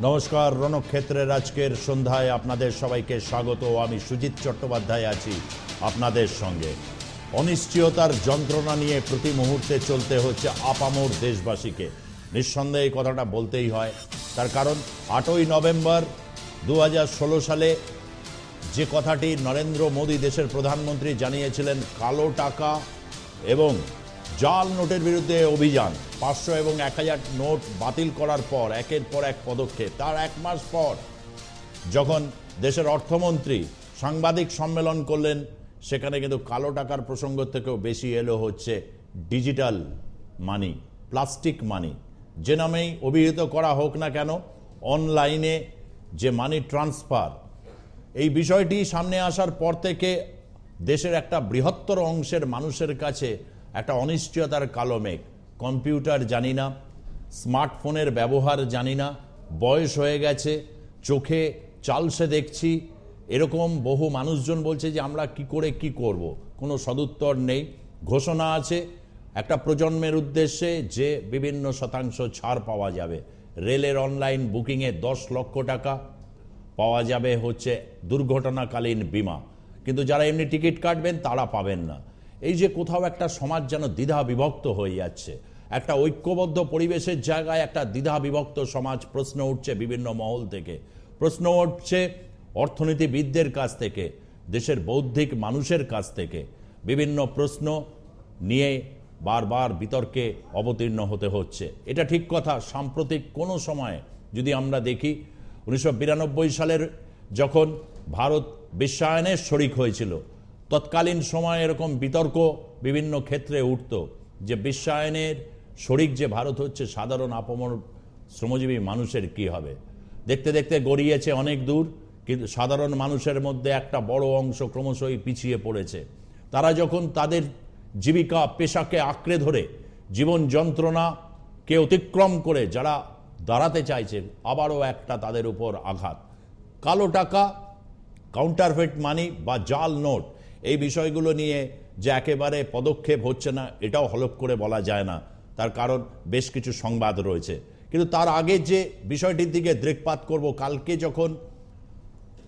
নমস্কার, রণক্ষেত্রের আজকের সন্ধ্যায় আপনাদের সবাইকে স্বাগত। আমি সুজিত চট্টোপাধ্যায় আছি আপনাদের সঙ্গে। অনিশ্চয়তার যন্ত্রণা নিয়ে প্রতি মুহূর্তে চলতে হচ্ছে আপামোর দেশবাসীকে। নিঃসন্দেহে এই কথাটা বলতেই হয়। তার কারণ, আটই নভেম্বর দু হাজার ষোলো সালে যে কথাটি নরেন্দ্র মোদী দেশের প্রধানমন্ত্রী জানিয়েছিলেন, কালো টাকা এবং জাল নোটের বিরুদ্ধে অভিযান। পাঁচশো এবং এক হাজার নোট বাতিল করার পর একের পর এক পদক্ষেপ। তার এক মাস পর যখন দেশের অর্থমন্ত্রী সাংবাদিক সম্মেলন করলেন, সেখানে কিন্তু কালো টাকার প্রসঙ্গ থেকেও বেশি এলো হচ্ছে ডিজিটাল মানি, প্লাস্টিক মানি। যে নামেই অভিহিত করা হোক না কেন, অনলাইনে যে মানি ট্রান্সফার, এই বিষয়টি সামনে আসার পর থেকে দেশের একটা বৃহত্তর অংশের মানুষের কাছে একটা অনিশ্চয়তার কালো মেঘ। কম্পিউটার জানি না, স্মার্টফোনের ব্যবহার জানি না, বয়স হয়ে গেছে, চোখে চালসে দেখছি, এরকম বহু মানুষজন বলছে যে আমরা কি করে কি করব। কোনো সদুত্তর নেই। ঘোষণা আছে, একটা প্রজন্মের উদ্দেশ্যে যে বিভিন্ন শতাংশ ছাড় পাওয়া যাবে। রেলের অনলাইন বুকিংয়ে দশ লক্ষ টাকা পাওয়া যাবে হচ্ছে দুর্ঘটনাকালীন বিমা। কিন্তু যারা এমনি টিকিট কাটবেন তারা পাবেন না। এই যে কোথাও একটা সমাজ যেন দ্বিধা বিভক্ত হয়ে যাচ্ছে, একটা ঐক্যবদ্ধ পরিবেশের জায়গায় একটা দ্বিধা বিভক্ত সমাজ প্রশ্ন উঠছে বিভিন্ন মহল থেকে। প্রশ্ন উঠছে অর্থনীতিবিদদের কাছ থেকে, দেশের বৌদ্ধিক মানুষের কাছ থেকে। বিভিন্ন প্রশ্ন নিয়ে বারবার বিতর্কে অবতীর্ণ হতে হচ্ছে। এটা ঠিক কথা, সাম্প্রতিক কোনো সময়ে যদি আমরা দেখি, উনিশশো বিরানব্বই সালের যখন ভারত বিশ্বায়নের শরিক হয়েছিল তৎকালীন সময়ে এরকম বিতর্ক বিভিন্ন ক্ষেত্রে উঠত যে বিশ্বায়নের শরিক যে ভারত হচ্ছে, সাধারণ আপমর শ্রমজীবী মানুষের কি হবে? দেখতে দেখতে গড়িয়েছে অনেক দূর, কিন্তু সাধারণ মানুষের মধ্যে একটা বড় অংশ ক্রমশই পিছিয়ে পড়েছে। তারা যখন তাদের জীবিকা পেশাকে আঁকড়ে ধরে, জীবন যন্ত্রণাকে অতিক্রম করে যারা দাঁড়াতে চাইছে, আবারও একটা তাদের উপর আঘাত। কালো টাকা কাউন্টারফেট মানি বা জাল নোট এই বিষয়গুলো নিয়ে যে একেবারে পদক্ষেপ হচ্ছে না, এটাও হলফ করে বলা যায় না। তার কারণ বেশ কিছু সংবাদ রয়েছে। কিন্তু তার আগে যে বিষয়টির দিকে দৃকপাত করব, কালকে যখন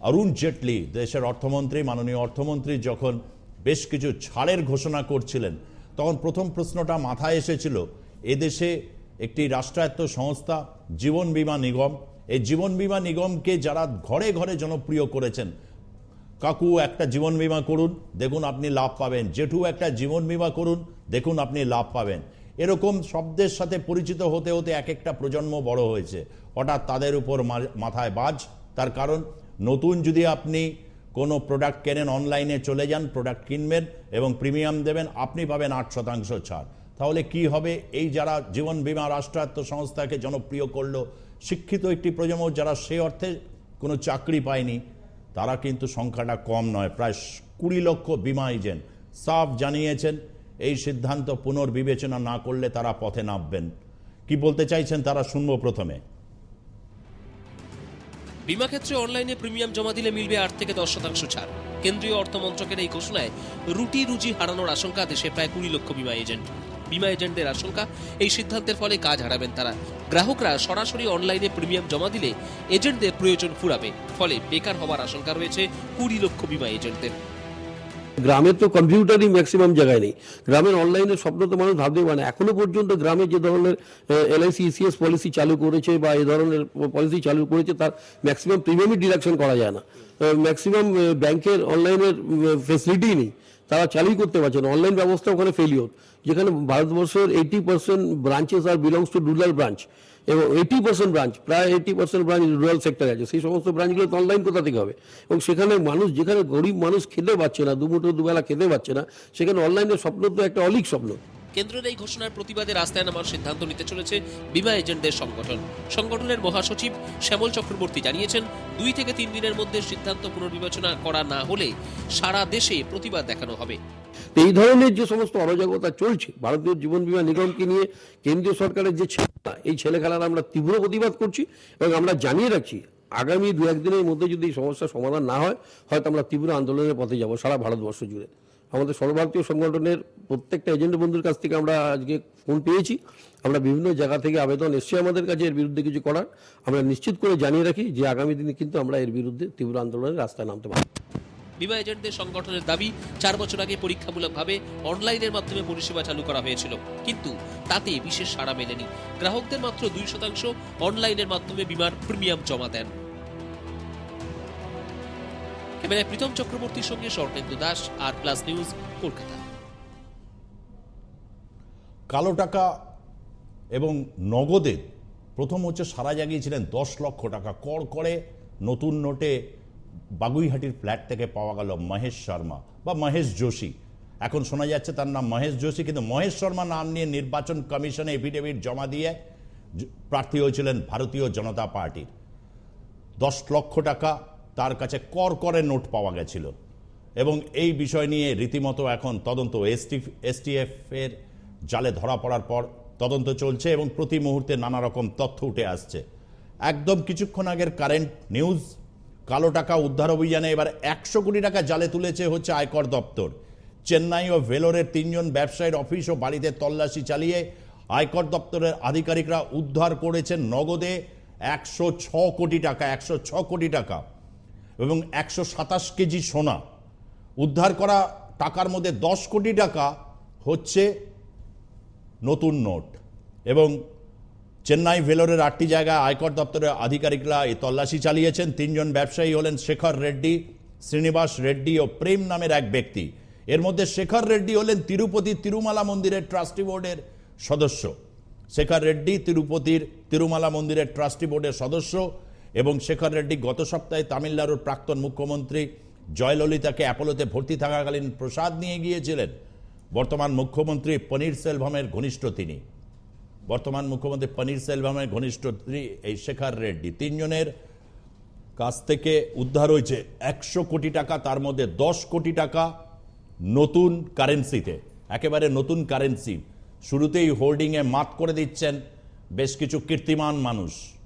অরুণ জেটলি, দেশের অর্থমন্ত্রী, মাননীয় অর্থমন্ত্রী যখন বেশ কিছু ছাড়ের ঘোষণা করছিলেন, তখন প্রথম প্রশ্নটা মাথায় এসেছিল, এদেশে একটি রাষ্ট্রায়ত্ত সংস্থা, জীবন বিমা নিগম। এই জীবন বিমা নিগমকে যারা ঘরে ঘরে জনপ্রিয় করেছেন কাকু একটা জীবন বিমা করুন, দেখুন আপনি লাভ পাবেন। জেঠু একটা জীবন বিমা করুন, দেখুন আপনি লাভ পাবেন। এরকম শব্দের সাথে পরিচিত হতে হতে এক একটা প্রজন্ম বড় হয়েছে। হঠাৎ তাদের উপর মাথায় বাজ। তার কারণ, নতুন যদি আপনি কোনো প্রোডাক্ট কেনেন অনলাইনে চলে যান প্রোডাক্ট কিনবেন এবং প্রিমিয়াম দেবেন, আপনি পাবেন আট শতাংশ ছাড়। তাহলে কি হবে? এই যারা জীবন বিমা রাষ্ট্রায়ত্ত সংস্থাকে জনপ্রিয় করল, শিক্ষিত একটি প্রজন্ম যারা সে অর্থে কোনো চাকরি পায়নি তারা কিন্তু সংখ্যাটা কম নয়, প্রায় কুড়ি লক্ষ বিমা এজেন্ট সাফ জানিয়েছেন, এই সিদ্ধান্ত পুনর্বিবেচনা না করলে তারা পথে নামবেন। কি বলতে চাইছেন তারা শুনব প্রথমে। বিমা ক্ষেত্রে অনলাইনে প্রিমিয়াম জমা দিলে মিলবে আট থেকে দশ শতাংশ ছাড়। কেন্দ্রীয় অর্থমন্ত্রকের এই ঘোষণায় রুটি রুজি হারানোর আশঙ্কা, দেশে প্রায় কুড়ি লক্ষ বিমা এজেন্ট। বিমা এজেন্টদের আশঙ্কা, এই সিদ্ধান্তের ফলে কাজ হারাবেন তারা। গ্রাহকরা সরাসরি অনলাইনে প্রিমিয়াম জমা দিলে এজেন্টদের প্রয়োজন ফুরাবে। ফলে বেকার হওয়ার আশঙ্কা রয়েছে কুড়ি লক্ষ বিমা এজেন্টদের। গ্রামের তো কম্পিউটারই ম্যাক্সিমাম জায়গায় নেই। গ্রামের অনলাইনে স্বপ্ন তো মানুষ ভাবতেই পারে এখনও পর্যন্ত গ্রামে যে ধরনের এলআইসি ইসিএস পলিসি চালু করেছে বা এই ধরনের পলিসি চালু করেছে, তার ম্যাক্সিমাম প্রিমিয়ামই ডিডাকশন করা যায় না। ম্যাক্সিমাম ব্যাংকের অনলাইনের ফেসিলিটি নেই। তারা চালুই করতে পারছে না। অনলাইন ব্যবস্থা ওখানে ফেলিওর যেখানে ভারতবর্ষের eighty percent branches are belongs to rural branch এবং এইটি পার্সেন্ট ব্রাঞ্চ প্রায় এইটি পার্সেন্ট ব্রাঞ্চ রুরাল সেক্টরে আছে। সেই সমস্ত ব্রাঞ্চগুলো তো অনলাইন কোথা থেকে হবে? এবং সেখানে মানুষ, যেখানে গরিব মানুষ খেতে পাচ্ছে না, দুমুঠো দুবেলা খেতে পাচ্ছে না, সেখানে অনলাইনের স্বপ্ন তো একটা অলিক স্বপ্ন। কেন্দ্রের এই ঘোষণার প্রতিবাদে রাস্তায় নামার সিদ্ধান্ত নিতে চলেছে বিমা এজেন্টদের সংগঠন। সংগঠনের মহাসচিব শ্যামল চক্রবর্তী জানিয়েছেন, দুই থেকে তিন দিনের মধ্যে সিদ্ধান্ত পুনর্বিবেচনা করা না হলে সারা দেশে প্রতিবাদ দেখানো হবে। এই ধরনের যে সমস্ত অরাজকতা চলছে, ভারতীয় জীবন বীমা নিগমকে নিয়ে কেন্দ্রীয় সরকারের যে ছেলেখেলা এই ছেলেখেলার আমরা তীব্র প্রতিবাদ করছি এবং আমরা জানিয়ে রাখছি, আগামী দু একদিনের মধ্যে যদি এই সমস্যার সমাধান না হয়, হয়তো আমরা তীব্র আন্দোলনের পথে যাব সারা ভারতবর্ষ জুড়ে। আমাদের সর্বভারতীয় সংগঠনের প্রত্যেকটা এজেন্ট বন্ধুর কাছ থেকে আমরা আজকে ফোন পেয়েছি। আমরা বিভিন্ন জায়গা থেকে আবেদন এসছে আমাদের কাছে এর বিরুদ্ধে কিছু করার। আমরা নিশ্চিত করে জানিয়ে রাখি যে আগামী দিনে কিন্তু আমরা এর বিরুদ্ধে তীব্র আন্দোলনের রাস্তায় নামতে পারি বিমা এজেন্টদের সংগঠনের দাবি, চার বছর আগে পরীক্ষামূলকভাবে অনলাইনের মাধ্যমে পরিষেবা চালু করা হয়েছিল। কিন্তু তাতে বিশেষ সাড়া মেলেনি। গ্রাহকদের মাত্র দুই শতাংশ অনলাইনের মাধ্যমে বিমার প্রিমিয়াম জমা দেন। ক্যামেরায় প্রীতম চক্রবর্তীর সঙ্গে Swarnendu Das R Plus News Kolkata. কালো টাকা এবং নগদে প্রথম হচ্ছে সারা জাগিয়েছিলেন দশ লক্ষ টাকা। কর করে নতুন নোটে বাগুইহাটির ফ্ল্যাট থেকে পাওয়া গেল মহেশ শর্মা বা মহেশ যোশী। এখন শোনা যাচ্ছে তার নাম মহেশ যোশী, কিন্তু মহেশ শর্মা নাম নিয়ে নির্বাচন কমিশনে এফিডেভিট জমা দিয়ে প্রার্থী হয়েছিলেন ভারতীয় জনতা পার্টির। দশ লক্ষ টাকা তার কাছে কর করে নোট পাওয়া গেছিল। এবং এই বিষয় নিয়ে রীতিমতো এখন তদন্ত এসটি, এসটিএফ এর জালে ধরা পড়ার পর তদন্ত চলছে এবং প্রতি মুহূর্তে নানা রকম তথ্য উঠে আসছে। একদম কিছুক্ষণ আগের কারেন্ট নিউজ, কালো টাকা উদ্ধার অভিযানে এবার একশো কোটি টাকা জালে তুলেছে হচ্ছে আয়কর দপ্তর। চেন্নাই ও ভেলোরের তিনজন ব্যবসায়ীর অফিস ও বাড়িতে তল্লাশি চালিয়ে আয়কর দপ্তরের আধিকারিকরা উদ্ধার করেছেন নগদে একশো কোটি টাকা, একশো কোটি টাকা। এবং একশো সাতাশ কেজি সোনা। উদ্ধার করা টাকার মধ্যে দশ কোটি টাকা হচ্ছে নতুন নোট। এবং চেন্নাই ভেলোরের আটটি জায়গায় আয়কর দপ্তরের আধিকারিকরা এই তল্লাশি চালিয়েছেন। তিনজন ব্যবসায়ী হলেন শেখর রেড্ডি, শ্রীনিবাস রেড্ডি ও প্রেম নামের এক ব্যক্তি। এর মধ্যে শেখর রেড্ডি হলেন তিরুপতি তিরুমালা মন্দিরের ট্রাস্টি বোর্ডের সদস্য। শেখর রেড্ডি তিরুপতির তিরুমালা মন্দিরের ট্রাস্টি বোর্ডের সদস্য। এবং শেখর রেড্ডি গত সপ্তাহে তামিলনাড়ুর প্রাক্তন মুখ্যমন্ত্রী জয়ললিতাকে অ্যাপোলোতে ভর্তি থাকাকালীন প্রসাদ নিয়ে গিয়েছিলেন। বর্তমান মুখ্যমন্ত্রী পনির সেলভমের ঘনিষ্ঠ তিনি। বর্তমান মুখ্যমন্ত্রী পনির সেলভামের ঘনিষ্ঠ তিনি এই শেখর রেড্ডি। তিনজনের কাছ থেকে উদ্ধার হয়েছে একশো কোটি টাকা, তার মধ্যে দশ কোটি টাকা নতুন কারেন্সিতে। একেবারে নতুন কারেন্সি। শুরুতেই হোর্ডিংয়ে মাত করে দিচ্ছেন বেশ কিছু কীর্তিমান মানুষ।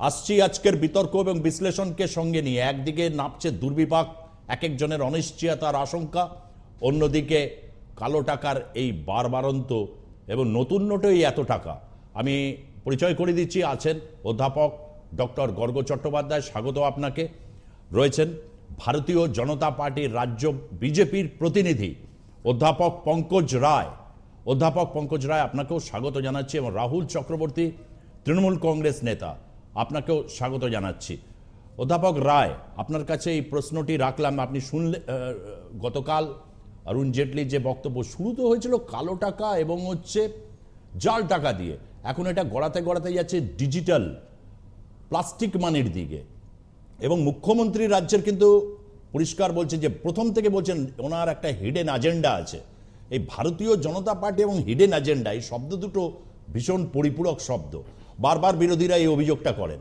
আসছি আজকের বিতর্ক এবং বিশ্লেষণকে সঙ্গে নিয়ে। একদিকে নাপছে দুর্বিপাক এক একজনের অনিশ্চয়তার আশঙ্কা, অন্যদিকে কালো টাকার এই বারবারন্ত এবং নতুন নোটেই এত টাকা। আমি পরিচয় করে দিচ্ছি, আছেন অধ্যাপক ডক্টর গর্গ চট্টোপাধ্যায়, স্বাগত আপনাকে। রয়েছেন ভারতীয় জনতা পার্টির রাজ্য বিজেপির প্রতিনিধি অধ্যাপক পঙ্কজ রায়। অধ্যাপক পঙ্কজ রায়, আপনাকেও স্বাগত জানাচ্ছি এবং রাহুল চক্রবর্তী, তৃণমূল কংগ্রেস নেতা। আপনাকেও স্বাগত জানাচ্ছি। অধ্যাপক রায়, আপনার কাছে এই প্রশ্নটি রাখলাম। আপনি শুনলে গতকাল অরুণ জেটলির যে বক্তব্য, শুরু তো হয়েছিল কালো টাকা এবং হচ্ছে জাল টাকা দিয়ে। এখন এটা গড়াতে গড়াতে যাচ্ছে ডিজিটাল, প্লাস্টিক মানির দিকে। এবং মুখ্যমন্ত্রী রাজ্যের কিন্তু পরিষ্কার বলছে যে, প্রথম থেকে বলছেন, ওনার একটা হিডেন এজেন্ডা আছে। এই ভারতীয় জনতা পার্টি এবং হিডেন এজেন্ডা এই শব্দ দুটো ভীষণ পরিপূরক শব্দ। বারবার বিরোধীরা এই অভিযোগটা করেন।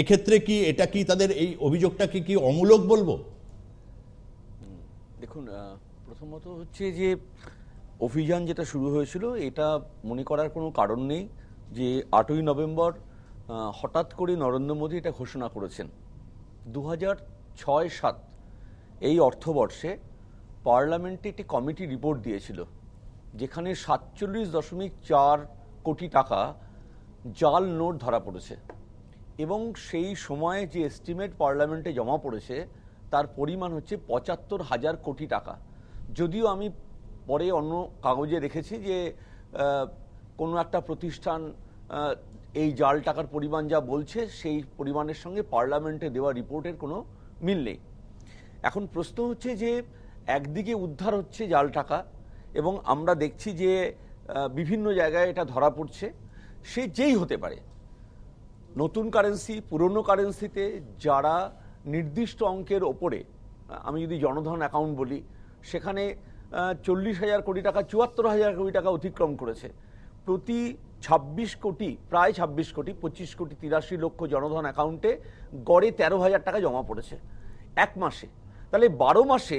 এক্ষেত্রে কি এটা কি তাদের এই অভিযোগটাকে কি অমূলক বলব? দেখুন প্রথমত হচ্ছে যে অভিযান যেটা শুরু হয়েছিল, এটা মনে করার কোনো কারণ নেই যে আটই নভেম্বর হঠাৎ করে নরেন্দ্র মোদী এটা ঘোষণা করেছেন। দু হাজার ছয় সাত, এই অর্থবর্ষে পার্লামেন্টে একটি কমিটি রিপোর্ট দিয়েছিল, যেখানে সাতচল্লিশ দশমিক চার কোটি টাকা জাল নোট ধরা পড়েছে। এবং সেই সময়ে যে এস্টিমেট পার্লামেন্টে জমা পড়েছে, তার পরিমাণ হচ্ছে পঁচাত্তর হাজার কোটি টাকা। যদিও আমি পরে অন্য কাগজে রেখেছি যে কোনো একটা প্রতিষ্ঠান এই জাল টাকার পরিমাণ যা বলছে, সেই পরিমাণের সঙ্গে পার্লামেন্টে দেওয়া রিপোর্টের কোনো মিল নেই। এখন প্রশ্ন হচ্ছে যে, একদিকে উদ্ধার হচ্ছে জাল টাকা, এবং আমরা দেখছি যে বিভিন্ন জায়গায় এটা ধরা পড়ছে। সে যেই হতে পারে। নতুন কারেন্সি পুরনো কারেন্সিতে যারা নির্দিষ্ট অঙ্কের ওপরে, আমি যদি জনধন অ্যাকাউন্ট বলি, সেখানে চল্লিশ হাজার কোটি টাকা, চুয়াত্তর হাজার কোটি টাকা অতিক্রম করেছে। প্রতি ছাব্বিশ কোটি, প্রায় ছাব্বিশ কোটি, পঁচিশ কোটি, তিরাশি লক্ষ জনধন অ্যাকাউন্টে গড়ে তেরো হাজার টাকা জমা পড়েছে এক মাসে। তাহলে বারো মাসে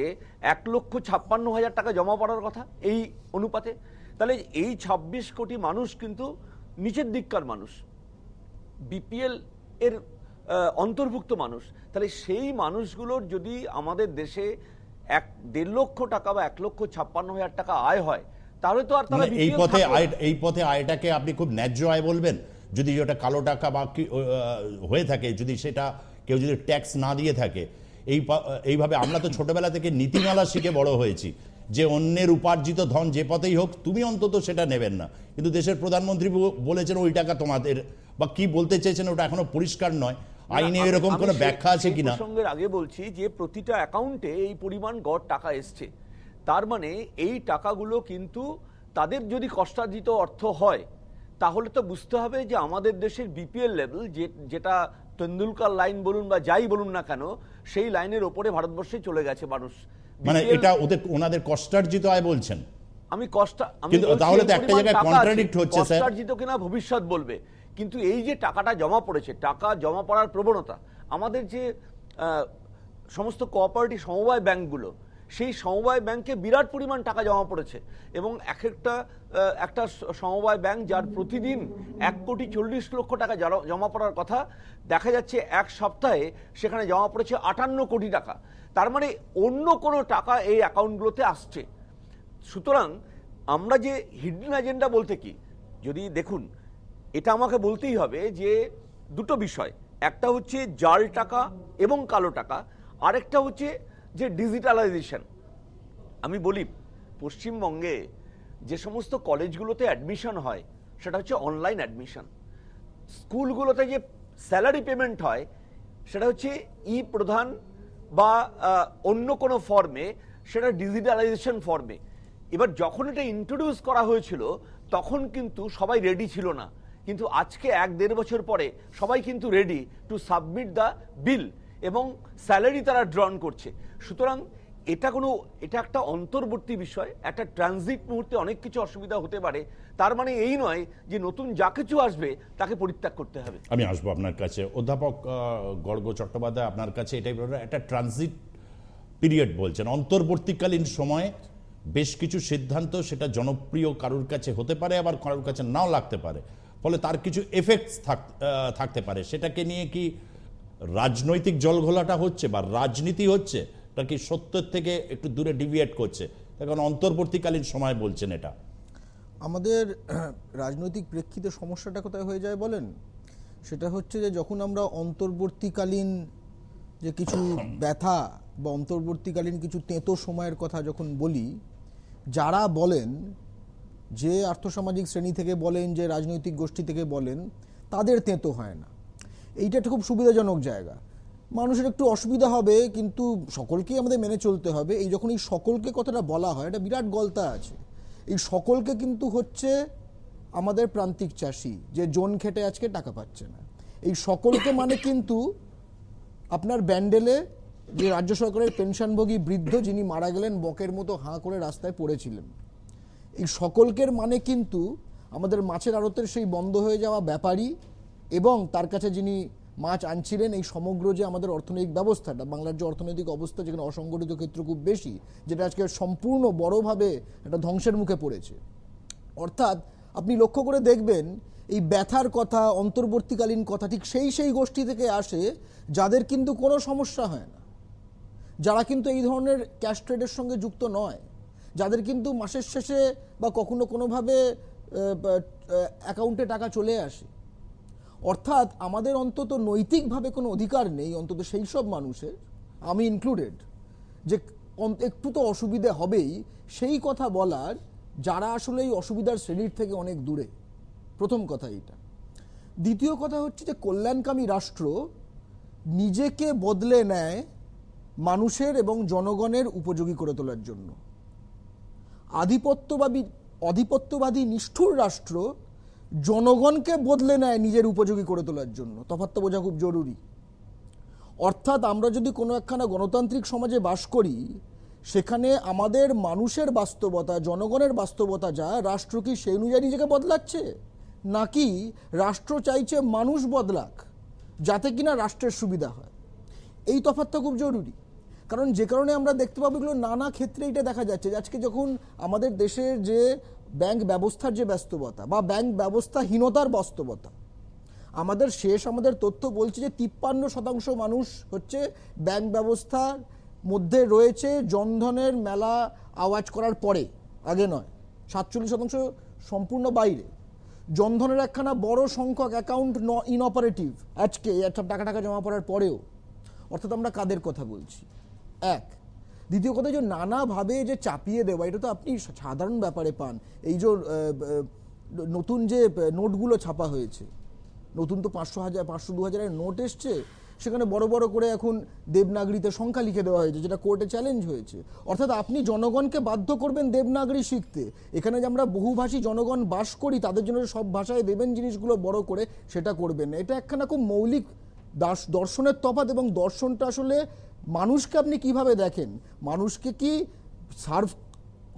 এক লক্ষ ছাপ্পান্ন হাজার টাকা জমা পড়ার কথা এই অনুপাতে। তাহলে এই ছাব্বিশ কোটি মানুষ কিন্তু নিচের দিককার মানুষ বিপিএল এর অন্তর্ভুক্ত মানুষ তাহলে সেই মানুষগুলোর যদি আমাদের দেশে এক দেড় লক্ষ টাকা বা এক লক্ষ ছাপ্পান্ন হাজার টাকা আয় হয় তাহলে তো আর তারা মানে এই পথে আয় এই পথে আয়টাকে আপনি খুব ন্যায্য আয় বলবেন? যদি ওটা কালো টাকা বা হয়ে থাকে যদি সেটা কেউ যদি ট্যাক্স না দিয়ে থাকে এই এইভাবে আমরা তো ছোটবেলা থেকে নীতিমালা শিখে বড় হয়েছি। যে অন্যের উপার্জিত ধন যে পথেই হোক তুমি অন্তত সেটা নেবেন না। কিন্তু দেশের প্রধানমন্ত্রী বলেছেন ওই টাকা তোমাদের বা কি বলতে চেয়েছেন ওটা এখনও পরিষ্কার নয়। আইনে এরকম কোনো ব্যাখ্যা আছে কিনা? প্রসঙ্গের আগে বলছি যে প্রতিটা অ্যাকাউন্টে এই পরিমাণ গড় টাকা এসছে। তার মানে এই টাকাগুলো কিন্তু তাদের যদি কষ্টার্জিত অর্থ হয় তাহলে তো বুঝতে হবে যে আমাদের দেশের বিপিএল লেভেল যে যেটা তেন্ডুলকার লাইন বলুন বা যাই বলুন না কেন সেই লাইনের ওপরে ভারতবর্ষে চলে গেছে মানুষ। মানে এটা ওদের ওনাদের কষ্টার্জিত আয় বলছেন। আমি কষ্ট আমি কিন্তু তাহলে তো একটা জায়গায় contradict হচ্ছে, স্যার। কষ্টার্জিত কিনা ভবিষ্যৎ বলবে। কিন্তু এই যে টাকাটা জমা পড়েছে টাকা জমা পড়ার প্রবণতা আমাদের যে সমস্ত কোঅপারেটিভ সমবায় ব্যাংকগুলো সেই সমবায় ব্যাংকে বিরাট পরিমাণ টাকা জমা পড়েছে এবং এক একটা একটা সমবায় ব্যাংক যার প্রতিদিন এক কোটি চল্লিশ লক্ষ টাকা জমা পড়ার কথা দেখা যাচ্ছে এক সপ্তাহে সেখানে জমা পড়েছে আটান্ন কোটি টাকা। তার মানে অন্য কোনো টাকা এই অ্যাকাউন্টগুলোতে আসছে। সুতরাং আমরা যে হিডেন এজেন্ডা বলতে কি, যদি দেখুন, এটা আমাকে বলতেই হবে যে দুটো বিষয়। একটা হচ্ছে জাল টাকা এবং কালো টাকা, আরেকটা হচ্ছে যে ডিজিটালাইজেশন। আমি বলি, পশ্চিমবঙ্গে যে সমস্ত কলেজগুলোতে অ্যাডমিশন হয়, সেটা হচ্ছে অনলাইন অ্যাডমিশন। স্কুলগুলোতে যে স্যালারি পেমেন্ট হয়, সেটা হচ্ছে ই প্রধান বা অন্য কোনো ফর্মে সেটা ডিজিটালাইজেশন ফর্মে এবার যখন এটা ইন্ট্রোডিউস করা হয়েছিল, তখন কিন্তু সবাই রেডি ছিল না। কিন্তু আজকে এক দেড় বছর পরে সবাই কিন্তু ready to submit the bill এবং স্যালারি তারা ড্রন করছে। সুতরাং এটা কোনো, এটা একটা অন্তর্বর্তী বিষয়, একটা ট্রানজিট মুহূর্তে অনেক কিছু অসুবিধা হতে পারে। তার মানে এই নয় যে নতুন যা কিছু আসবে, তাকে পরিত্যাগ করতে হবে। আমি আসব আপনার কাছে। অধ্যাপক গর্গ চট্টোপাধ্যায় আপনার কাছে এটাই একটা ট্রানজিট পিরিয়ড বলছেন। অন্তর্বর্তীকালীন সময়ে বেশ কিছু সিদ্ধান্ত সেটা জনপ্রিয় কারুর কাছে হতে পারে, আবার কারুর কাছে নাও লাগতে পারে। ফলে তার কিছু এফেক্টস থাকতে পারে। সেটাকে নিয়ে কি রাজনৈতিক জলঘোলাটা হচ্ছে বা রাজনীতি হচ্ছে এটা কি সত্যের থেকে একটু দূরে ডিভিয়েট করছে? এখন অন্তর্বর্তীকালীন সময় বলছেন এটা। আমাদের রাজনৈতিক প্রেক্ষিতে সমস্যাটা কোথায় হয়ে যায় বলেন? সেটা হচ্ছে যে যখন আমরা অন্তর্বর্তীকালীন যে কিছু ব্যথা বা অন্তর্বর্তীকালীন কিছু তেঁতো সময়ের কথা যখন বলি যারা বলেন যে আর্থসামাজিক শ্রেণি থেকে বলেন যে রাজনৈতিক গোষ্ঠী থেকে বলেন তাদের তেঁতো হয় না। এইটা একটা খুব সুবিধাজনক জায়গা। মানুষের একটু অসুবিধা হবে কিন্তু সকলকেই আমাদের মেনে চলতে হবে। এই যখন এই সকলকে কথাটা বলা হয় এটা বিরাট গলতা আছে। এই সকলকে কিন্তু হচ্ছে আমাদের প্রান্তিক চাষি, যে জোন খেটে আজকে টাকা পাচ্ছে না। এই সকলকে মানে কিন্তু আপনার ব্যান্ডেলে যে রাজ্য সরকারের পেনশনভোগী বৃদ্ধ যিনি মারা গেলেন, বকের মতো হাঁ করে রাস্তায় পড়েছিলেন। এই সকলকের মানে কিন্তু আমাদের মাছের আড়তের সেই বন্ধ হয়ে যাওয়া ব্যাপারী এবং তার কাছে যিনি মাছ আনছিলেন এই সমগ্র যে আমাদের অর্থনৈতিক ব্যবস্থাটা, বাংলার যে অর্থনৈতিক অবস্থা যেখানে অসংগঠিত ক্ষেত্র খুব বেশি, যেটা আজকে সম্পূর্ণ বড়ভাবে একটা ধ্বংসের মুখে পড়েছে। অর্থাৎ আপনি লক্ষ্য করে দেখবেন, এই ব্যথার কথা, অন্তর্বর্তীকালীন কথা ঠিক সেই সেই গোষ্ঠী থেকে আসে যাদের কিন্তু কোনো সমস্যা হয় না। যারা কিন্তু এই ধরনের ক্যাশ ট্রেডের সঙ্গে যুক্ত নয়। যাদের কিন্তু মাসের শেষে বা কখনো কোনোভাবে অ্যাকাউন্টে টাকা চলে আসে। অর্থাৎ আমাদের অন্তত নৈতিকভাবে কোনো অধিকার নেই, অন্তত সেই সব মানুষের, আমি ইনক্লুডেড যে একটু তো অসুবিধে হবেই। সেই কথা বলার যারা আসলে এই অসুবিধার শ্রেণির থেকে অনেক দূরে। প্রথম কথা এটা দ্বিতীয় কথা হচ্ছে যে কল্যাণকামী রাষ্ট্র নিজেকে বদলে নেয় মানুষের এবং জনগণের উপযোগী করে তোলার জন্য। আধিপত্যবাদী আধিপত্যবাদী নিষ্ঠুর রাষ্ট্র জনগণকে বদলে নেয় নিজের উপযোগী করে তোলার জন্য। তফাৎটা বোঝা খুব জরুরি। অর্থাৎ আমরা যদি কোনো একখানা গণতান্ত্রিক সমাজে বাস করি, সেখানে আমাদের মানুষের বাস্তবতা, জনগণের বাস্তবতা যা, রাষ্ট্র কি সেই অনুযায়ী নিজেকে বদলাচ্ছে? নাকি রাষ্ট্র চাইছে মানুষ বদলাক, যাতে কিনা রাষ্ট্রের সুবিধা হয়? এই তফাৎটা খুব জরুরি। কারণ যে কারণে আমরা দেখতে পাবো এগুলো নানা ক্ষেত্রে এটা দেখা যাচ্ছে আজকে যখন আমাদের দেশের যে ব্যাংক ব্যবস্থার যে ব্যস্ততা বা ব্যাংক ব্যবস্থাহীনতার বাস্তবতা। আমাদের শেষ আমাদের তথ্য বলছে যে তিপ্পান্ন শতাংশ মানুষ হচ্ছে ব্যাংক ব্যবস্থার মধ্যে রয়েছে, জনধনের মেলা আওয়াজ করার পরে, আগে নয়, সাতচল্লিশ শতাংশ সম্পূর্ণ বাইরে। জনধনের একখানা বড় সংখ্যক অ্যাকাউন্ট ন ইনঅপারেটিভ আজকে টাকা টাকা জমা পড়ার পরেও। অর্থাৎ আমরা কাদের কথা বলছি? এক দ্বিতীয় কথা যে নানাভাবে যে চাপিয়ে দেওয়া, এটা তো আপনি সাধারণ ব্যাপারে পান। এই যে নতুন যে নোটগুলো ছাপা হয়েছে, নতুন তো পাঁচশো হাজার, পাঁচশো দু হাজারের নোট এসছে, সেখানে বড় বড় করে এখন দেবনাগরীতে সংখ্যা লিখে দেওয়া হয়েছে, যেটা কোর্টে চ্যালেঞ্জ হয়েছে। অর্থাৎ আপনি জনগণকে বাধ্য করবেন দেবনাগরী শিখতে। এখানে যে আমরা বহুভাষী জনগণ বাস করি, তাদের জন্য সব ভাষায় দেবেন জিনিসগুলো বড় করে, সেটা করবেন এটা একখানা খুব মৌলিক দাস, দর্শনের তফাৎ এবং দর্শনটা আসলে মানুষকে আপনি কীভাবে দেখেন? মানুষকে কি সার্ভ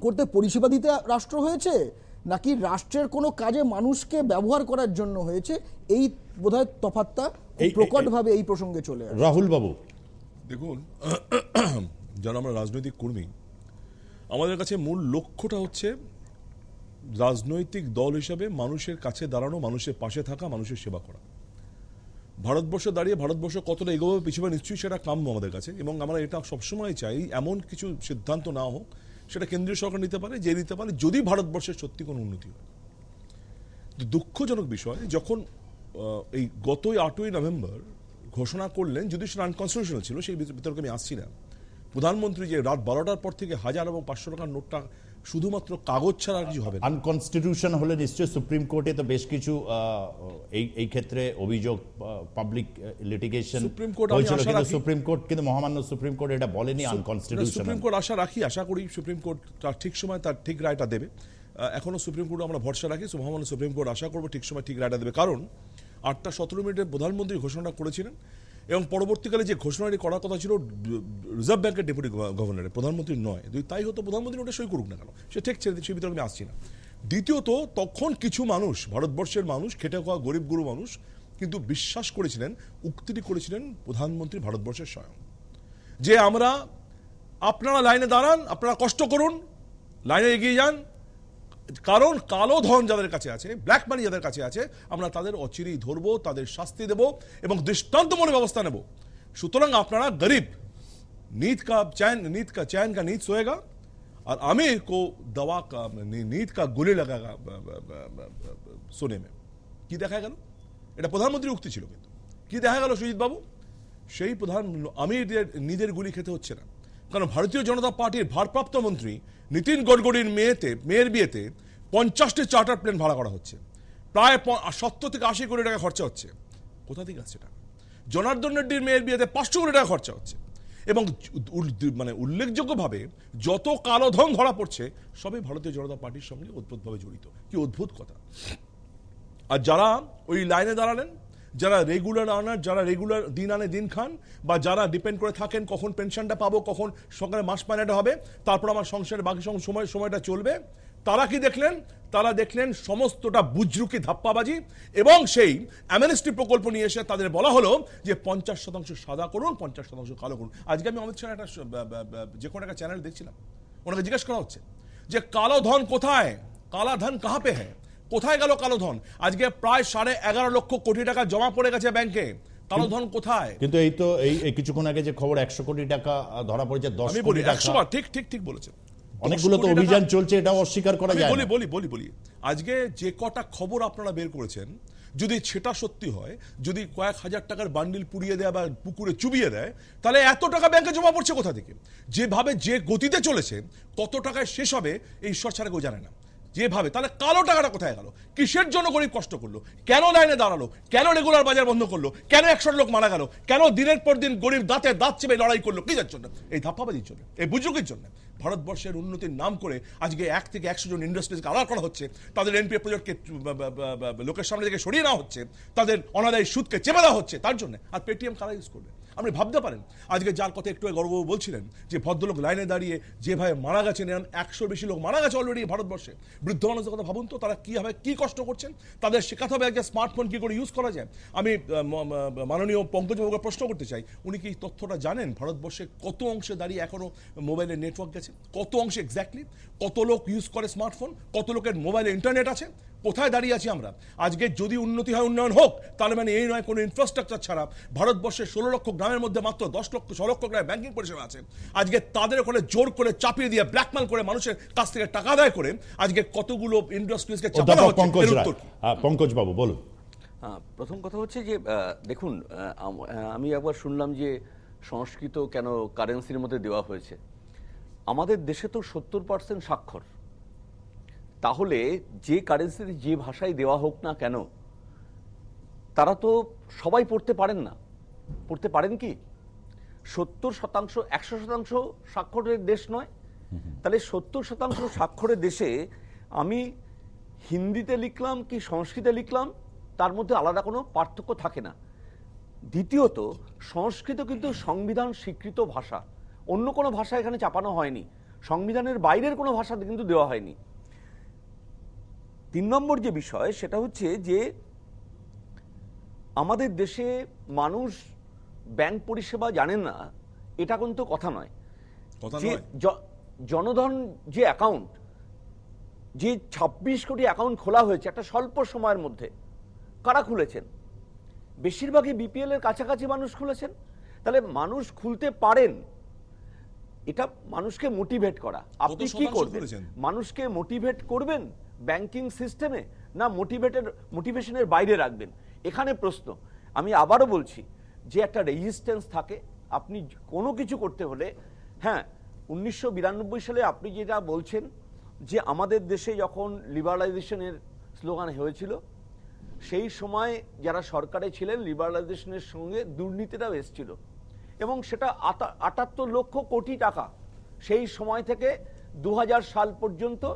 করতে পরিষেবা দিতে রাষ্ট্র হয়েছে? নাকি রাষ্ট্রের কোনো কাজে মানুষকে ব্যবহার করার জন্য হয়েছে? এই বোধহয় এই- প্রকটভাবে এই প্রসঙ্গে চলে আসে রাহুল বাবু। দেখুন যারা আমরা রাজনৈতিক কর্মী আমাদের কাছে মূল লক্ষ্যটা হচ্ছে রাজনৈতিক দল হিসাবে মানুষের কাছে দাঁড়ানো মানুষের পাশে থাকা মানুষের সেবা করা। ভারতবর্ষে দাঁড়িয়ে, ভারতবর্ষ কতটা এগোবে পিছিয়ে নিশ্চয়ই সেটা কাম্য আমাদের কাছে। এবং আমরা এটা সবসময় চাই, এমন কিছু সিদ্ধান্ত না হোক, সেটা কেন্দ্রীয় সরকার নিতে পারে, যে নিতে পারে, যদি ভারতবর্ষের সত্যি কোনো উন্নতি হয়। দুঃখজনক বিষয়, যখন এই গতই আটই নভেম্বর ঘোষণা করলেন যদি সেটা আনকনস্টিটিউশনাল ছিল, সেই বিত- বিতর্কে আমি আসছি না। প্রধানমন্ত্রী যে রাত বারোটার পর থেকে হাজার এবং পাঁচশো টাকার নোটটা শুধুমাত্র কাগজ ছাড়া কিছু হবে আনকনস্টিটিউশন হলে নিশ্চয়ই সুপ্রিম কোর্টে তো বেশ কিছু এই এই ক্ষেত্রে অভিযোগ পাবলিক লিটিগেশন সুপ্রিম কোর্ট হয়েছিল কিন্তু সুপ্রিম কোর্ট কিন্তু মহামান্য সুপ্রিম কোর্ট এটা বলেনি আনকনস্টিটিউশনাল সুপ্রিম কোর্ট আশা রাখি আশা করি সুপ্রিম কোর্ট তার ঠিক সময় তার ঠিক রায়টা দেবে। আহ, এখনও সুপ্রিম কোর্ট আমরা ভরসা রাখি মহামান্য সুপ্রিম কোর্ট আশা করব ঠিক সময় ঠিক রায়টা দেবে। কারণ আটটা সতেরো মিনিটে প্রধানমন্ত্রী ঘোষণা করেছিলেন এবং পরবর্তীকালে যে ঘোষণাটি করার কথা ছিল, রিজার্ভ ব্যাংকের ডেপুটি গভর্নরের, প্রধানমন্ত্রী নয়। যদি তাই হতো, প্রধানমন্ত্রী ওটা সই করুক না কেন? সে ঠিক ছেড়ে সে ভিতরে আমি আসছি না। দ্বিতীয়ত, তখন কিছু মানুষ, ভারতবর্ষের মানুষ, খেটে খাওয়া গরিব গুরু মানুষ, কিন্তু বিশ্বাস করেছিলেন, উক্তিটি করেছিলেন প্রধানমন্ত্রী ভারতবর্ষের স্বয়ং। যে আমরা, আপনারা লাইনে দাঁড়ান, আপনারা কষ্ট করুন, লাইনে এগিয়ে যান কারণ কালো ধন যাদের কাছে আছে ব্ল্যাক মানি যাদের কাছে আছে আমরা তাদের অচিরেই ধরবো তাদের শাস্তি দেব এবং দৃষ্টান্তমূলক ব্যবস্থা নেব সুতরাং আপনারা গরিব नींद का चैन नींद का चैन का नींद सोएगा और आमिर को दवा का नी- नींद का गुली लगागा ब- ब- ब- ब- ब- ब- सोने में কি দেখা গেল এটা প্রধানমন্ত্রীর উক্তি ছিল কিন্তু কি দেখা গেল সুজিত বাবু সেই প্রধান আমিরদের নিজের গুলি খেতে হচ্ছে না কারণ ভারতীয় জনতা পার্টির ভারপ্রাপ্ত মন্ত্রী নীতিন গডকরির মেয়েতে, মেয়ের বিয়েতে পঞ্চাশটি চার্টার প্লেন ভাড়া করা হচ্ছে। প্রায় সত্তর থেকে আশি কোটি টাকা খরচা হচ্ছে। কোথা থেকে আসছে টাকা জনার্দন রেড্ডির মেয়ের বিয়েতে পাঁচশো কোটি টাকা খরচা হচ্ছে। এবং মানে উল্লেখযোগ্যভাবে যত কালো ধন ধরা পড়ছে, সবই ভারতীয় জনতা পার্টির সঙ্গে অদ্ভুতভাবে জড়িত। কি অদ্ভুত কথা। আর যারা ওই লাইনে দাঁড়ালেন যারা রেগুলার আনার যারা রেগুলার দিন আনে দিন খান, বা যারা ডিপেন্ড করে থাকেন কখন পেনশনটা পাবো, কখন সকালে মাস মাইনাটা হবে, তারপর আমার সংসারের বাকি সময়, সময়টা চলবে, তারা কি দেখলেন? তারা দেখলেন সমস্তটা বুজরুকি ধাপ্পাবাজি, এবং সেই অ্যামনেস্টি প্রকল্প নিয়ে এসে তাদের বলা হলো যে পঞ্চাশ শতাংশ সাদা করুন, পঞ্চাশ শতাংশ কালো করুন। আজকে আমি অমিত শাহ একটা যে কোনো একটা চ্যানেল দেখছিলাম। ওনাকে জিজ্ঞেস করা হচ্ছে যে, কালো ধন কোথায়? কালা ধন কাহা পে হ্যাঁ কোথায় গেল কালো ধন? আজকে প্রায় সাড়ে এগারো লক্ষ কোটি টাকা জমা পড়ে গেছে ব্যাংকে। কালো ধন কোথায়? কিন্তু এই তো এই কিছুক্ষণ আগে যে খবর একশো কোটি টাকা ধরা পড়েছে দশ কোটি টাকা। ঠিক ঠিক ঠিক বলেছেন। অনেকগুলো তো অভিযান চলছে এটাও অস্বীকার করা যায় বলি বলি বলি বলি। আজকে যে কটা খবর আপনারা বের করেছেন যদি সেটা সত্যি হয় যদি কয়েক হাজার টাকার বান্ডিল পুড়িয়ে দেয় বা পুকুরে চুবিয়ে দেয় তাহলে এত টাকা ব্যাংকে জমা পড়ছে কোথা থেকে? যেভাবে যে গতিতে চলেছে কত টাকায় শেষ হবে এই ঈশ্বর ছাড়া কেউ জানে না। যেভাবে, তাহলে কালো টাকাটা কোথায় গেল? কিসের জন্য গরিব কষ্ট করল? কেন লাইনে দাঁড়াল? কেন রেগুলার বাজার বন্ধ করল? কেন একশো লোক মারা গেল? কেন দিনের পর দিন গরিব দাঁতে দাঁত চেপে লড়াই করল? কি যার জন্য এই ধাপ্পাবাজির জন্য, এই বুজরুকের জন্য। ভারতবর্ষের উন্নতির নাম করে আজকে এক থেকে একশো জন ইন্ডাস্ট্রিজকে আলাদা করা হচ্ছে। তাদের এনপিএ প্রজেক্টকে লোকের সামনে থেকে সরিয়ে নেওয়া হচ্ছে। তাদের অনাদায়ী সুদকে চেপে দেওয়া হচ্ছে। তার জন্য, আর পেটিএম কারা ইউজ করবে? আপনি ভাবতে পারেন। আজকে যার কথা একটু গর্ব বলছিলেন যে ভদ্রলোক লাইনে দাঁড়িয়ে যেভাবে মারা গেছেন এরকম একশো বেশি লোক মারা গেছে অলরেডি ভারতবর্ষে। বৃদ্ধ মানুষের কথা ভাবুন তো, তারা কীভাবে কী কষ্ট করছেন? তাদের শেখাতে হবে একটা স্মার্টফোন কী করে ইউজ করা যায়। আমি মাননীয় পঙ্কজবাবুকে প্রশ্ন করতে চাই, উনি কি তথ্যটা জানেন? ভারতবর্ষে কত অংশে দাঁড়িয়ে এখনও মোবাইলের নেটওয়ার্ক গেছে? কত অংশে এক্স্যাক্টলি কত লোক ইউজ করে স্মার্টফোন কত লোকের মোবাইলে ইন্টারনেট আছে? কোথায় দাঁড়িয়ে আছি আমরা? আজকে যদি উন্নতি হয় উন্নয়ন হোক তাহলে মানে এই নয় কোনো ইনফ্রাস্ট্রাকচার ছাড়া। ভারতবর্ষের ষোলো লক্ষ গ্রামের মধ্যে মাত্র দশ লক্ষ ছ লক্ষ গ্রামে ব্যাংকিং পরিষেবা আছে। আজকে তাদের ওখানে জোর করে চাপিয়ে দিয়ে ব্ল্যাকমেল করে মানুষের কাছ থেকে টাকা আদায় করে আজকে কতগুলো ইন্ডাস্ট্রিজকে চাপানো হচ্ছে? পঙ্কজ কি? পঙ্কজ বাবু বলুন। হ্যাঁ, প্রথম কথা হচ্ছে যে আহ, দেখুন আহ, আমি একবার শুনলাম যে সংস্কৃত কেন কারেন্সির মধ্যে দেওয়া হয়েছে। আমাদের দেশে তো সত্তর পার্সেন্ট স্বাক্ষর। তাহলে যে কারেন্সিতে যে ভাষায় দেওয়া হোক না কেন, তারা তো সবাই পড়তে পারেন না। পড়তে পারেন কি? সত্তর শতাংশ, একশো শতাংশ স্বাক্ষরের দেশ নয়। তাহলে সত্তর শতাংশ স্বাক্ষরের দেশে আমি হিন্দিতে লিখলাম কি সংস্কৃতে লিখলাম, তার মধ্যে আলাদা কোনো পার্থক্য থাকে না। দ্বিতীয়ত, সংস্কৃত কিন্তু সংবিধান স্বীকৃত ভাষা। অন্য কোনো ভাষা এখানে চাপানো হয়নি। সংবিধানের বাইরের কোনো ভাষা কিন্তু দেওয়া হয়নি। তিন নম্বর যে বিষয় সেটা হচ্ছে যে আমাদের দেশে মানুষ ব্যাংক পরিষেবা জানেন না এটা কিন্তু কথা নয়। যে জনধন যে অ্যাকাউন্ট যে ছাব্বিশ কোটি অ্যাকাউন্ট খোলা হয়েছে একটা স্বল্প সময়ের মধ্যে কারা খুলেছেন? বেশিরভাগই বিপিএল এর কাছাকাছি মানুষ খুলেছেন। তাহলে মানুষ খুলতে পারেন এটা মানুষকে মোটিভেট করা। আপনি কি করবেন? মানুষকে মোটিভেট করবেন? ব্যাংকিং সিস্টেমে না মোটিভেটের মোটিভেশনের বাইরে রাখবেন। এখানে প্রশ্ন, আমি আবারও বলছি যে একটা রেজিস্ট্যান্স থাকে, আপনি কোনো কিছু করতে হলে হ্যাঁ উনিশশো বিরানব্বই সালে আপনি যেটা বলছেন যে আমাদের দেশে যখন লিবারালাইজেশনের স্লোগান হয়েছিল, সেই সময় যারা সরকারে ছিলেন লিবারালাইজেশনের সঙ্গে দুর্নীতিটাও এসেছিল। এবং সেটা আটা- আটাত্তর লক্ষ কোটি টাকা। সেই সময় থেকে দু হাজার সাল পর্যন্ত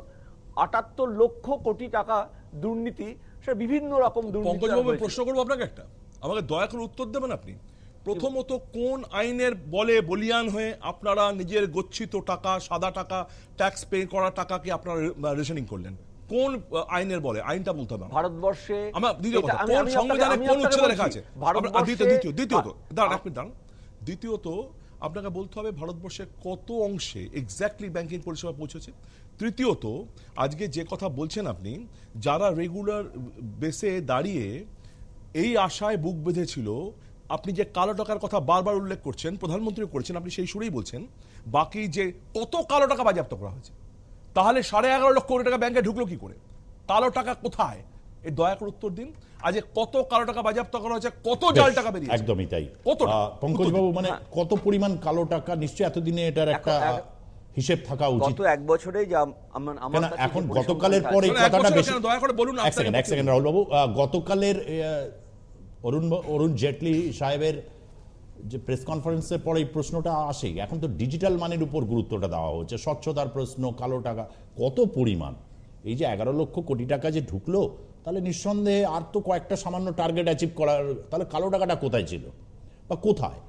আটাত্তর লক্ষ কোটি টাকা দুর্নীতি সেটা বিভিন্ন রকম দুর্নীতি প্রশ্ন করব আপনাকে একটা। আমাকে দয়া করে উত্তর দেবেন আপনি? প্রথমত কোন আইনের বলে বলিয়ান হয়ে আপনারা নিজের গচ্ছিত টাকা সাদা টাকা ট্যাক্স পে করা টাকাকে আপনারা রেশনিং করলেন? কোন আইনের বলে? আইনটা বলতে হবে ভারতবর্ষে আমার দ্বিতীয় কথা কোন সংবিধানে কোন উচ্ছেদে লেখা আছে? দ্বিতীয় দ্বিতীয় দ্বিতীয়ত। দাঁড়ান মিনিট দাঁড়ান। দ্বিতীয়ত আপনাকে বলতে হবে ভারতবর্ষের কত অংশে এক্স্যাক্টলি ব্যাংকিং পরিষেবা পৌঁছেছে? তৃতীয়ত আজকে যে কথা বলছেন আপনি যারা রেগুলার বেসে দাঁড়িয়ে এই আশায় বুক বেঁধেছিল আপনি যে কালো টাকার কথা বারবার উল্লেখ করছেন প্রধানমন্ত্রী করেছেন আপনি সেই সুরেই বলছেন বাকি যে কত কালো টাকা বাজেয়াপ্ত করা হয়েছে তাহলে সাড়ে এগারো লক্ষ কোটি টাকা ব্যাংকে ঢুকলো কি করে কালো টাকা কোথায় এই দয়া করে উত্তর দিন আজ কত কালো টাকা বাজেয়াপ্ত করা হয়েছে কত জাল টাকা বেরিয়েছে একদমই তাই কতটা? পঙ্কজ বাবু মানে। কত পরিমাণ কালো টাকা নিশ্চয়ই এতদিনে এটার একটা এক- হিসেব থাকা উচিত। গত এক বছরে যা আমার এখন গতকালের পরে মানে কথাটা বেশি দয়া করে বলুন এক সেকেন্ড এক সেকেন্ড রাহুল বাবু গতকালের অরুণ অরুণ জেটলি সাহেবের যে প্রেস কনফারেন্সের পরে এই প্রশ্নটা আসেই এখন তো ডিজিটাল মানের উপর গুরুত্বটা দেওয়া হচ্ছে স্বচ্ছতার প্রশ্ন কালো টাকা কত পরিমাণ? এই যে এগারো লক্ষ কোটি টাকা যে ঢুকলো তাহলে নিঃসন্দেহে আর তো কয়েকটা সামান্য টার্গেট অ্যাচিভ করার তাহলে কালো টাকাটা কোথায় ছিল? বা কোথায়?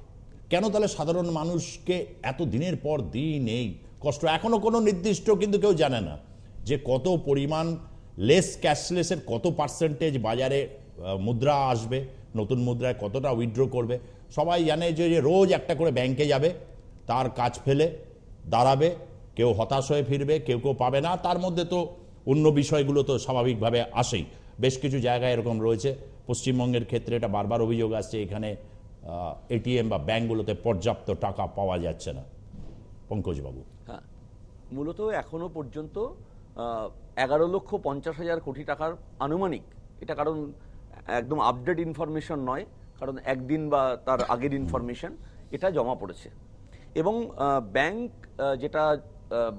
কেন তাহলে সাধারণ মানুষকে এত দিনের পর দিন এই কষ্ট, এখনও কোনো নির্দিষ্ট কিন্তু কেউ জানে না যে কত পরিমাণ লেস ক্যাশলেসের কত পার্সেন্টেজ বাজারে মুদ্রা আসবে, নতুন মুদ্রায় কতটা উইথড্র করবে। সবাই জানে যে রোজ একটা করে ব্যাংকে যাবে, তার কাজ ফেলে, দাঁড়াবে, কেউ হতাশ হয়ে ফিরবে, কেউ কেউ পাবে না, তার মধ্যে তো অন্য বিষয়গুলো তো স্বাভাবিকভাবে আসেই। বেশ কিছু জায়গায় এরকম রয়েছে। পশ্চিমবঙ্গের ক্ষেত্রে এটা বারবার অভিযোগ আসছে, এখানে এটিএম বা ব্যাংকগুলোতে পর্যাপ্ত টাকা পাওয়া যাচ্ছে না। পঙ্কজবাবু। মূলত এখনও পর্যন্ত এগারো লক্ষ পঞ্চাশ হাজার কোটি টাকার আনুমানিক, এটা কারণ একদম আপডেট ইনফরমেশন নয়, কারণ একদিন বা তার আগের ইনফরমেশন এটা জমা পড়েছে। এবং ব্যাংক যেটা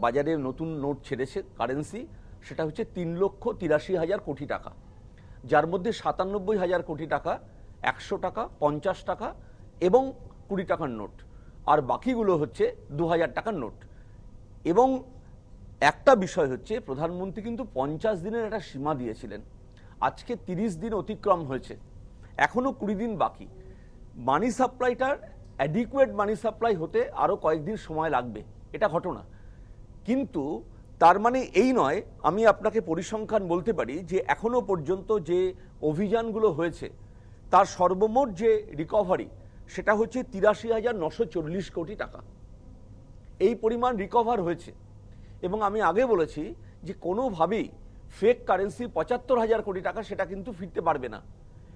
বাজারে নতুন নোট ছেড়েছে কারেন্সি সেটা হচ্ছে তিন লক্ষ তিরাশি হাজার কোটি টাকা। যার মধ্যে সাতানব্বই হাজার কোটি টাকা, একশো টাকা, পঞ্চাশ টাকা এবং কুড়ি টাকার নোট। আর বাকিগুলো হচ্ছে দু হাজার টাকার নোট। এবং একটা বিষয় হচ্ছে, প্রধানমন্ত্রী কিন্তু পঞ্চাশ দিনের একটা সীমা দিয়েছিলেন। আজকে তিরিশ দিন অতিক্রম হয়েছে। এখনও কুড়ি দিন বাকি। মানি সাপ্লাইটার, অ্যাডিকুয়েট মানি সাপ্লাই হতে আরও কয়েকদিন সময় লাগবে। এটা ঘটনা। কিন্তু তার মানে এই নয়, আমি আপনাকে পরিসংখ্যান বলতে পারি যে এখনও পর্যন্ত যে অভিযানগুলো হয়েছে, তার সর্বমোট যে রিকভারি সেটা হচ্ছে তিরাশি হাজার নশো চল্লিশ কোটি টাকা। এই পরিমাণ রিকভার হয়েছে। এবং আমি আগে বলেছি যে কোনোভাবেই ফেক কারেন্সি পঁচাত্তর হাজার কোটি টাকা সেটা কিন্তু ফিরতে পারবে না।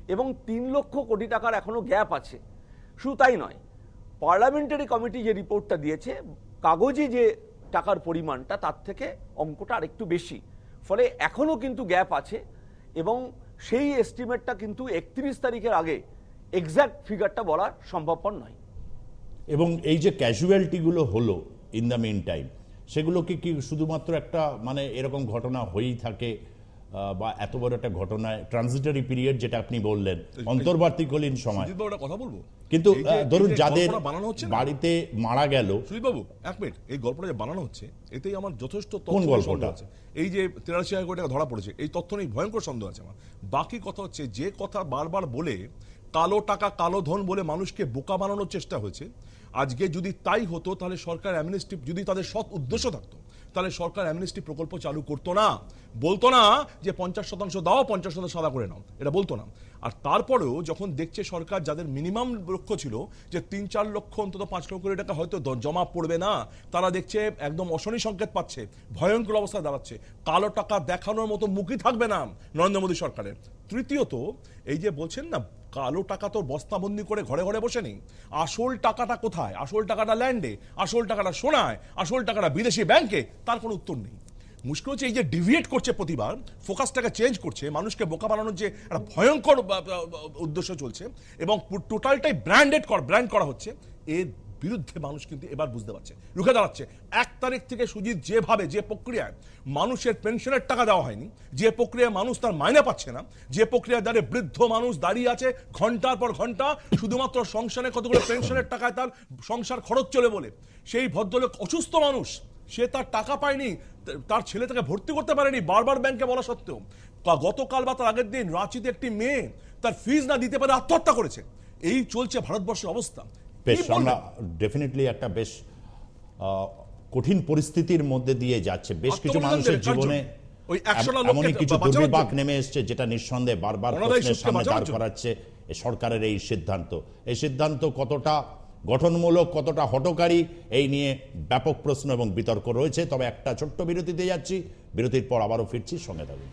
এবং তিন লক্ষ কোটি টাকার এখনও গ্যাপ আছে। শুধু তাই নয় পার্লামেন্টারি কমিটি যে রিপোর্টটা দিয়েছে, কাগজে যে টাকার পরিমাণটা, তার থেকে অঙ্কটা আরেকটু বেশি। ফলে এখনও কিন্তু গ্যাপ আছে এবং সেই এস্টিমেটটা কিন্তু একত্রিশ তারিখের আগে এক্স্যাক্ট ফিগারটা বলা সম্ভবপর নয়। এবং এই যে ক্যাজুয়ালিটিগুলো হলো ইন দ্য মেন টাইম সেগুলো কি কি শুধুমাত্র একটা মানে এরকম ঘটনা হয়েই থাকে বা এত বড় একটা ঘটনায় ট্রানজিটরি পিরিয়ড যেটা আপনি বললেন অন্তর্বর্তীকালীন সময়। কথা বলব? কিন্তু ধরুন যাদের বানানো হচ্ছে বাড়িতে মারা গেল। সুজিতবাবু এক মিনিট এই গল্পটা যে বানানো হচ্ছে এতেই আমার যথেষ্ট তথ্য কোন গল্পটা? আছে। এই যে তিরাশি হাজার কোটি টাকা ধরা পড়েছে এই তথ্য নিয়ে ভয়ঙ্কর সন্দেহ আছে আমার। বাকি কথা হচ্ছে যে কথা বারবার বলে কালো টাকা কালো ধন বলে মানুষকে বোকা বানানোর চেষ্টা হয়েছে আজকে যদি তাই হতো, তাহলে সরকার অ্যামনেস্টি, যদি তাদের সৎ উদ্দেশ্য থাকতো, তাহলে সরকার অ্যামনেস্টি প্রকল্প চালু করতো না। বলতো না যে পঞ্চাশ শতাংশ দাও, পঞ্চাশ শতাংশ সাদা করে নাও। এটা বলতো না। আর তারপরেও যখন দেখছে সরকার যাদের মিনিমাম লক্ষ্য ছিল, যে তিন চার লক্ষ, অন্তত পাঁচ লক্ষ কোটি টাকা হয়তো জমা পড়বে না, তারা দেখছে একদম অশনি সংকেত পাচ্ছে, ভয়ঙ্কর অবস্থা দাঁড়াচ্ছে, কালো টাকা দেখানোর মতো মুখই থাকবে না নরেন্দ্র মোদী সরকারের। তৃতীয়ত, এই যে বলছেন না কালো টাকা তো বস্তাবন্দি করে ঘরে ঘরে বসে নেই। আসল টাকাটা কোথায়? আসল টাকাটা ল্যান্ডে, আসল টাকাটা সোনায়, আসল টাকাটা বিদেশি ব্যাংকে? তার কোনো উত্তর নেই। মুশকিল হচ্ছে এই যে ডিভিয়েট করছে প্রতিবার ফোকাসটাকে চেঞ্জ করছে, মানুষকে বোকা বানানোর যে একটা ভয়ঙ্কর উদ্দেশ্য চলছে এবং টোটালটাই ব্র্যান্ডেড ব্র্যান্ড করা হচ্ছে এর বিরুদ্ধে মানুষ কিন্তু এবার বুঝতে পারছে। রুখে দাঁড়াচ্ছে। এক তারিখ থেকে সুজিত যেভাবে যে প্রক্রিয়ায় মানুষের পেনশনের টাকা দেওয়া হয়নি, যে প্রক্রিয়ায় মানুষ তার মাইনে পাচ্ছে না, যে প্রক্রিয়ায় দাঁড়িয়ে বৃদ্ধ মানুষ দাঁড়িয়ে আছে ঘণ্টার পর ঘণ্টা, শুধুমাত্র সংসারে কতগুলো পেনশনের টাকায় তার সংসার খরচ চলে বলে, সেই ভদ্রলোক অসুস্থ মানুষ, সে তার টাকা পায়নি, তার ছেলে তাকে ভর্তি করতে পারেনি বারবার ব্যাংকে বলা সত্ত্বেও। গতকাল বা তার আগের দিন রাঁচিতে একটি মেয়ে তার ফিজ না দিতে পারে আত্মহত্যা করেছে। এই চলছে ভারতবর্ষের অবস্থা। বেশ আমরা ডেফিনেটলি একটা বেশ কঠিন পরিস্থিতির মধ্যে দিয়ে যাচ্ছে। বেশ কিছু মানুষের জীবনে ওই 100 এমনই কিছু দুর্বিপাক নেমে এসছে যেটা নিঃসন্দেহে বারবার প্রশ্নের সামনে দাঁড় করাচ্ছে সরকারের এই সিদ্ধান্ত। এই সিদ্ধান্ত কতটা গঠনমূলক কতটা হটকারী এই নিয়ে ব্যাপক প্রশ্ন এবং বিতর্ক রয়েছে। তবে একটা ছোট্ট বিরতিতে যাচ্ছি। বিরতির পর আবারও ফিরছি। সঙ্গে থাকুন।